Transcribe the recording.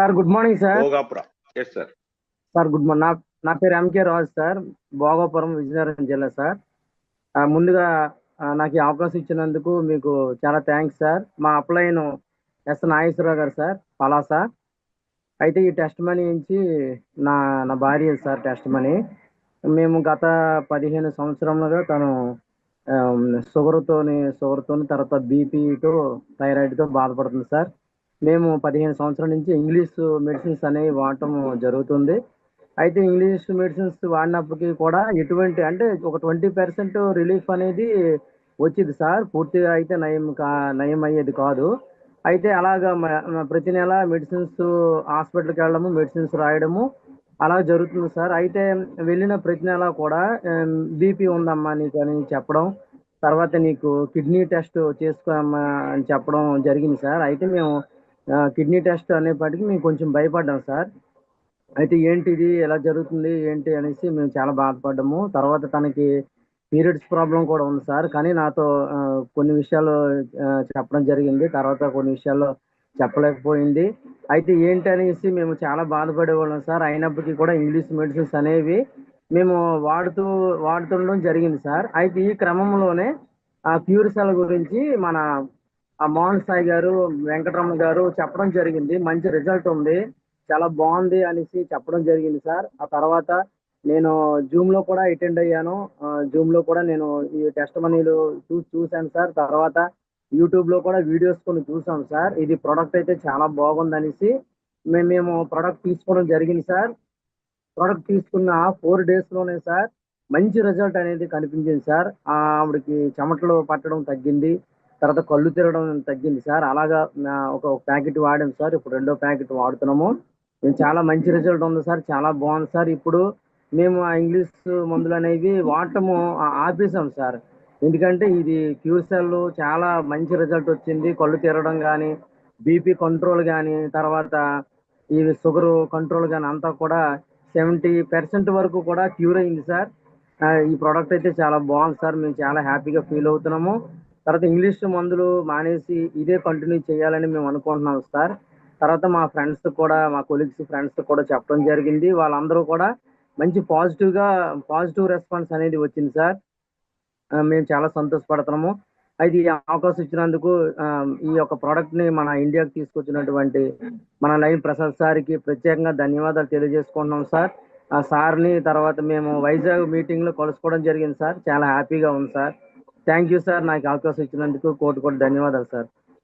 Sir good morning sir. Yes sir sir good morning నా నా పేరు ఎంకే రాజు సార్. భోగాపురం విజయనగరం జిల్లా సార్. ముందుగా నాకు ఈ అవకాశం ఇచ్చినందుకు మీకు చాలా థ్యాంక్స్ సార్. మా అప్లైన్ ఎస్ నాగేశ్వరరావు గారు సార్ పలాస అయితే ఈ టెస్ట్ మనీ నుంచి నా నా భార్య సార్ టెస్ట్ మనీ మేము గత పదిహేను సంవత్సరములుగా తను షుగర్తోని షుగర్తోని తర్వాత బీపీతో థైరాయిడ్తో బాధపడుతుంది సార్. మేము పదిహేను సంవత్సరాల నుంచి ఇంగ్లీష్ మెడిసిన్స్ అనేవి వాడటం జరుగుతుంది. అయితే ఇంగ్లీష్ మెడిసిన్స్ వాడినప్పటికీ కూడా ఎటువంటి అంటే ఒక ట్వంటీ పర్సెంట్ రిలీఫ్ అనేది వచ్చింది సార్. పూర్తిగా అయితే నయం కా నయం అయ్యేది కాదు. అయితే అలాగా ప్రతి నెల మెడిసిన్స్ హాస్పిటల్కి వెళ్ళడము మెడిసిన్స్ రాయడము అలా జరుగుతుంది సార్. అయితే వెళ్ళిన ప్రతి నెల కూడా బీపీ ఉందమ్మా నీకు అని చెప్పడం తర్వాత నీకు కిడ్నీ టెస్ట్ చేసుకోమ్మా అని చెప్పడం జరిగింది సార్. అయితే మేము కిడ్నీ టెస్ట్ అనేప్పటికీ మేము కొంచెం భయపడ్డాం సార్. అయితే ఏంటిది ఎలా జరుగుతుంది ఏంటి అనేసి మేము చాలా బాధపడ్డాము. తర్వాత తనకి పీరియడ్స్ ప్రాబ్లం కూడా ఉంది సార్. కానీ నాతో కొన్ని విషయాలు చెప్పడం జరిగింది. తర్వాత కొన్ని విషయాలు చెప్పలేకపోయింది. అయితే ఏంటి అనేసి మేము చాలా బాధపడేవాళ్ళం సార్. అయినప్పటికీ కూడా ఇంగ్లీష్ మెడిసిన్స్ అనేవి మేము వాడుతూ వాడుతుండడం జరిగింది సార్. అయితే ఈ క్రమంలోనే ఆ ప్యూరిసల్ గురించి మన ఆ మోహన్ సాయి గారు వెంకటరమణ గారు చెప్పడం జరిగింది. మంచి రిజల్ట్ ఉంది. చాలా బాగుంది అనేసి చెప్పడం జరిగింది సార్. ఆ తర్వాత నేను జూమ్లో కూడా అటెండ్ అయ్యాను. జూమ్లో కూడా నేను ఈ టెస్ట్ మనీలు చూ చూశాను సార్. తర్వాత యూట్యూబ్లో కూడా వీడియోస్ కొన్ని చూసాం సార్. ఇది ప్రోడక్ట్ అయితే చాలా బాగుంది అనేసి మేము మేము ప్రోడక్ట్ తీసుకోవడం జరిగింది సార్. ప్రోడక్ట్ తీసుకున్న ఫోర్ డేస్లోనే సార్ మంచి రిజల్ట్ అనేది కనిపించింది సార్. ఆవిడకి చెమటలు పట్టడం తగ్గింది. తర్వాత కళ్ళు తిరగడం తగ్గింది సార్. అలాగా ఒక ప్యాకెట్ వాడాం సార్. ఇప్పుడు రెండో ప్యాకెట్ వాడుతున్నాము. మేము చాలా మంచి రిజల్ట్ ఉంది సార్. చాలా బాగుంది సార్. ఇప్పుడు మేము ఆ ఇంగ్లీష్ మందులు అనేవి వాడటము ఆ- ఆపేసాం సార్. ఎందుకంటే ఇది క్యూసెల్ చాలా మంచి రిజల్ట్ వచ్చింది. కళ్ళు తిరగడం కానీ బీపీ కంట్రోల్ కానీ తర్వాత ఈ షుగర్ కంట్రోల్ కానీ అంతా కూడా సెవెంటీ పర్సెంట్ వరకు కూడా క్యూర్ అయింది సార్. ఈ ప్రోడక్ట్ అయితే చాలా బాగుంది సార్. మేము చాలా హ్యాపీగా ఫీల్ అవుతున్నాము. తర్వాత ఇంగ్లీష్ మందులు మానేసి ఇదే కంటిన్యూ చేయాలని మేము అనుకుంటున్నాం సార్. తర్వాత మా ఫ్రెండ్స్ కూడా మా కొలీగ్స్ ఫ్రెండ్స్ కూడా చెప్పడం జరిగింది. వాళ్ళందరూ కూడా మంచి పాజిటివ్గా పాజిటివ్ రెస్పాన్స్ అనేది వచ్చింది సార్. మేము చాలా సంతోషపడుతున్నాము. అయితే ఈ అవకాశం ఇచ్చినందుకు ఈ యొక్క ప్రోడక్ట్ని మన ఇండియాకి తీసుకొచ్చినటువంటి మన లైన్ ప్రసాద్ సార్కి ప్రత్యేకంగా ధన్యవాదాలు తెలియజేసుకుంటున్నాం సార్. ఆ సార్ని తర్వాత మేము వైజాగ్ మీటింగ్లో కలుసుకోవడం జరిగింది సార్. చాలా హ్యాపీగా ఉంది సార్. Thank you sir. నాకు అవకాశం ఇచ్చినందుకు కోటి కోటి ధన్యవాదాలు సార్.